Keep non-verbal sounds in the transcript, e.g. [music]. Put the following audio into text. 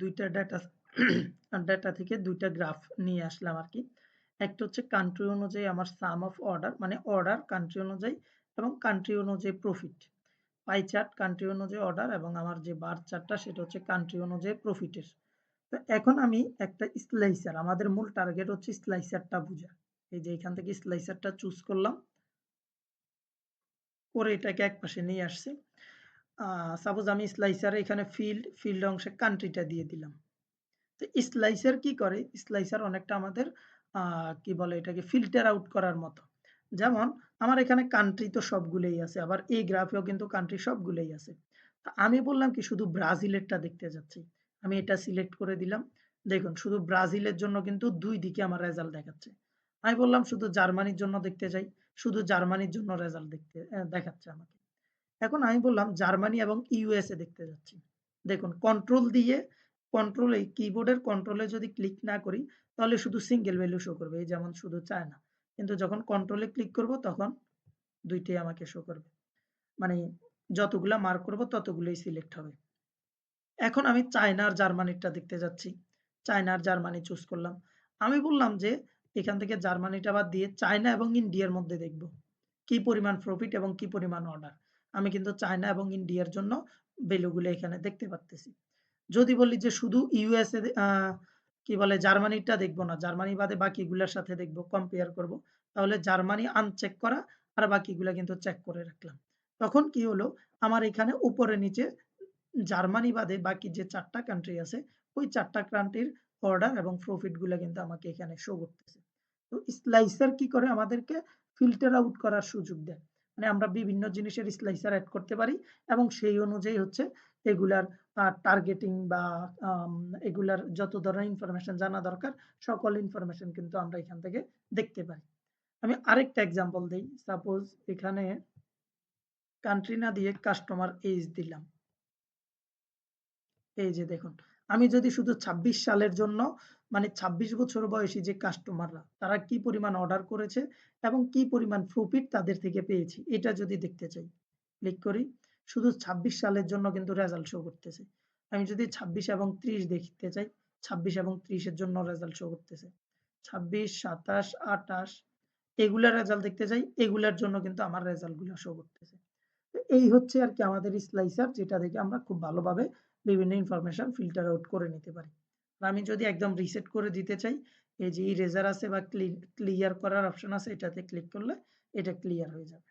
দুইটা data data [clears throat] থেকে দুইটা গ্রাফ নিয়ে আসলাম আর কি একটা হচ্ছে কান্ট্রি অনুযায়ী আমার সাম অফ অর্ডার মানে অর্ডার কান্ট্রি অনুযায়ী এবং কান্ট্রি অনুযায়ী প্রফিট। পাই চার্ট কান্ট্রি অনুযায়ী অর্ডার এবং আমার যে বার চার্টটা সেটা হচ্ছে কান্ট্রি অনুযায়ী প্রফিটের। তো এখন আমি একটা স্লাইসার আমাদের মূল টার্গেট হচ্ছে স্লাইসারটা বুঝা। এই যে এখান থেকে স্লাইসারটা চুজ করলাম। করে এটাকে একপাশে নিয়ে আসছি। সাপোজ আমি স্লাইসারে এখানে ফিল্ড, ফিল্ড অংশে কান্ট্রিটা দিয়ে দিলাম। তো স্লাইসার কি করে? স্লাইসার অনেকটা আমাদের কি বলে এটাকে ফিল্টার আউট করার মতো। যেমন আমার এখানে কান্ট্রি তো সবগুলোই আছে। আবার এই গ্রাফেও কিন্তু কান্ট্রি সবগুলোই আছে। আমি বললাম কি শুধু ব্রাজিলেরটা দেখতে যাচ্ছি। আমি এটা সিলেক্ট করে দিলাম। দেখুন শুধু ব্রাজিলের জন্য কিন্তু দুই দিকে আমার রেজাল্ট দেখাচ্ছে। আমি বললাম শুধু জার্মানির জন্য দেখতে যাই। শুধু জার্মানির জন্য রেজাল্ট দেখতে দেখাচ্ছে আমাকে। এখন আমি বললাম জার্মানি এবং ইউএসএ দেখতে যাচ্ছি। দেখুন কন্ট্রোল দিয়ে কন্ট্রোল কিবোর্ডের কন্ট্রোলে যদি ক্লিক না করি, তাহলে শুধু সিঙ্গেল ভ্যালু শো করবে। এই যেমন শুধু চায়না। কিন্তু যখন কন্ট্রোলে ক্লিক করব, তখন দুইটাই আমাকে শো করবে। মানে যতগুলা মার্ক করব, ততগুলোই সিলেক্ট হবে। এখন আমি চায়না আর জার্মানিরটা দেখতে যাচ্ছি। চায়না আর জার্মানি চুজ করলাম। আমি বললাম যে, এখান থেকে জার্মানিটা বাদ দিয়ে চায়না এবং ইন্ডিয়ার মধ্যে দেখব। কি পরিমাণ প্রফিট এবং কি পরিমাণ অর্ডার। আমি কিন্তু চায়না এবং ইন্ডিয়ার জন্য ভ্যালুগুলো এখানে দেখতে পারতেছি। যদি বলি যে শুধু ইউএসএ কি বলে জার্মানিটা দেখব না। জার্মানি বাদে বাকিগুলোর সাথে দেখব, কম্পেয়ার করব। তাহলে জার্মানি আনচেক করা আর বাকিগুলা কিন্তু চেক করে রাখলাম। তখন কি হলো আমার এখানে উপরে নিচে জার্মানি বাদে বাকি যে চারটা কান্ট্রি আছে ওই চারটা কান্ট্রির অর্ডার এবং প্রফিটগুলা কিন্তু আমাকে এখানে শো করতেছে। তো স্লাইসার কি করে আমাদেরকে ফিল্টার আউট করার সুযোগ দেয়। মানে আমরা বিভিন্ন জিনিসের স্লাইসার এড করতে পারি এবং সেই অনুযায়ী হচ্ছে এগুলার টার্গেটিং বা এগুলার যত ধরনের ইনফরমেশন জানা দরকার, সকল ইনফরমেশন কিন্তু আমরা এখান থেকে দেখতে পারি। আমি আরেকটা এক্সাম্পল দেই। সাপোজ এখানে কান্ট্রি না দিয়ে কাস্টমার এজ দিলাম। এই যে দেখুন, আমি যদি শুধু ২৬ সালের জন্য মানে ২৬ বছর বয়সী যে কাস্টমাররা তারা কি পরিমাণ অর্ডার করেছে এবং কি পরিমাণ প্রফিট তাদের থেকে পেয়েছি, এটা যদি দেখতে চাই। ক্লিক করি, শুধু ২৬ সালের জন্য কিন্তু রেজাল্ট শো করতেছে। আমি যদি ২৬ এবং ৩০ দেখতে চাই ২৬ এবং ৩০ এর জন্য রেজাল্ট শো করতেছে। ২৬ ২৭ ২৮ এগুলার রেজাল্ট দেখতে চাই, এগুলার জন্য কিন্তু আমার রেজাল্টগুলো শো করতেছে। এই হচ্ছে আর কি আমাদের স্লাইসার যেটা দেখে আমরা খুব ভালোভাবে বিভিন্ন ইনফরমেশন ফিল্টার আউট করে নিতে পারি। আমি যদি একদম রিসেট করে দিতে চাই, এই যে ইরেজার আছে বা ক্লিয়ার করার অপশন আছে, এটাতে ক্লিক করলে এটা ক্লিয়ার হয়ে যাবে।